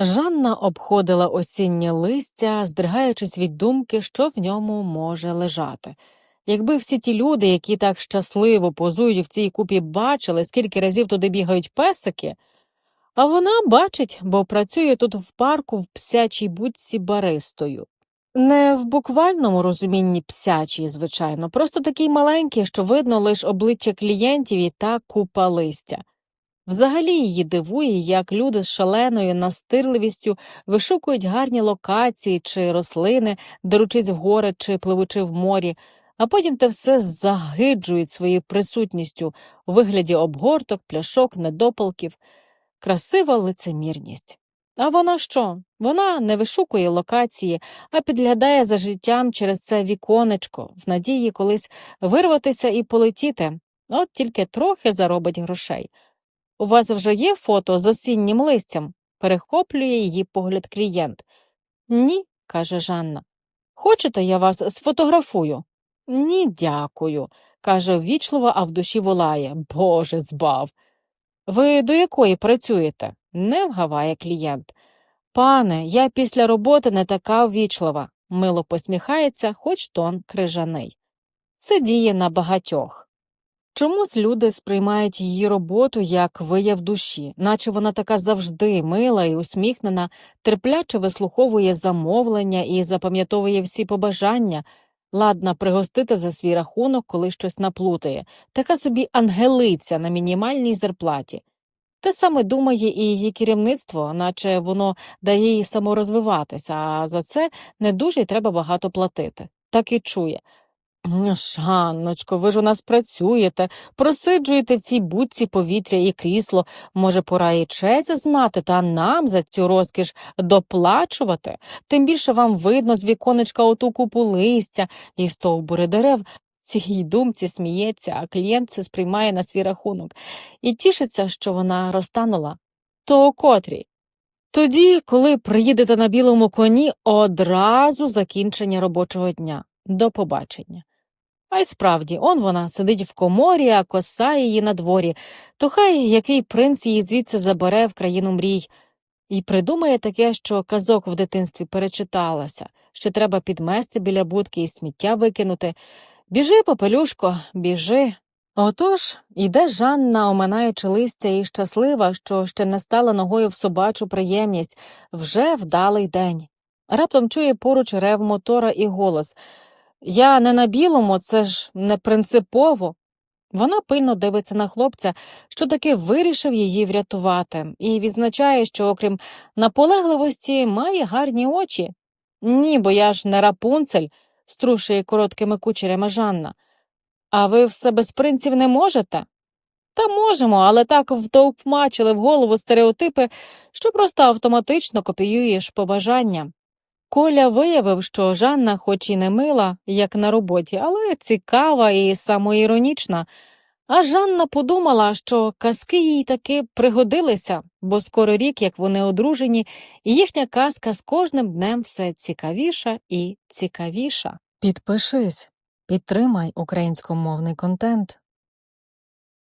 Жанна обходила осіннє листя, здригаючись від думки, що в ньому може лежати. Якби всі ті люди, які так щасливо позують в цій купі, бачили, скільки разів туди бігають песики, а вона бачить, бо працює тут в парку в псячій будці баристою. Не в буквальному розумінні псячій, звичайно, просто такий маленький, що видно лише обличчя клієнтів і та купа листя. Взагалі її дивує, як люди з шаленою настирливістю вишукують гарні локації чи рослини, деручись в гори чи пливучи в морі, а потім те все загиджують своєю присутністю у вигляді обгорток, пляшок, недопалків. Красива лицемірність. А вона що? Вона не вишукує локації, а підглядає за життям через це віконечко, в надії колись вирватися і полетіти, от тільки трохи заробить грошей. У вас вже є фото з осіннім листям? перехоплює її погляд клієнт. Ні, каже Жанна. Хочете, я вас сфотографую? Ні, дякую, каже ввічливо, а в душі волає. Боже, збав. Ви до якої працюєте? не вгаває клієнт. Пане, я після роботи не така ввічлива, мило посміхається, хоч тон крижаний. Це діє на багатьох. Чомусь люди сприймають її роботу як вияв душі, наче вона така завжди мила і усміхнена, терпляче вислуховує замовлення і запам'ятовує всі побажання, ладна пригостити за свій рахунок, коли щось наплутає, така собі ангелиця на мінімальній зарплаті. Те саме думає і її керівництво, наче воно дає їй саморозвиватися, а за це не дуже й треба багато платити. Так і чує. «М, Жанночко, ви ж у нас працюєте, просиджуєте в цій будці повітря і крісло. Може, пора і честь знати, та нам за цю розкіш доплачувати. Тим більше вам видно з віконечка оту купу листя і стовбури дерев. Цій думці сміється, а клієнт це сприймає на свій рахунок і тішиться, що вона розтанула. То котрій? Тоді, коли приїдете на білому коні, одразу закінчення робочого дня. До побачення. А й справді, он вона сидить в коморі, а коса її на дворі, то хай який принц її звідси забере в країну мрій. І придумає таке, що казок в дитинстві перечиталася, що треба підмести біля будки і сміття викинути. Біжи, попелюшко, біжи. Отож, іде Жанна, оминаючи листя, і щаслива, що ще не стала ногою в собачу приємність, вже вдалий день. Раптом чує поруч рев мотора і голос Я не на білому, це ж не принципово. Вона пильно дивиться на хлопця, що таки вирішив її врятувати, і відзначає, що, окрім наполегливості, має гарні очі. Ні, бо я ж не рапунцель, струшує короткими кучерями Жанна. А ви все без принців не можете? Та можемо, але так втовкмачили в голову стереотипи, що просто автоматично копіюєш побажання. Коля виявив, що Жанна, хоч і не мила, як на роботі, але цікава і самоіронічна. А Жанна подумала, що казки їй таки пригодилися, бо скоро рік, як вони одружені, і їхня казка з кожним днем все цікавіша і цікавіша. Підпишись, підтримай українськомовний контент.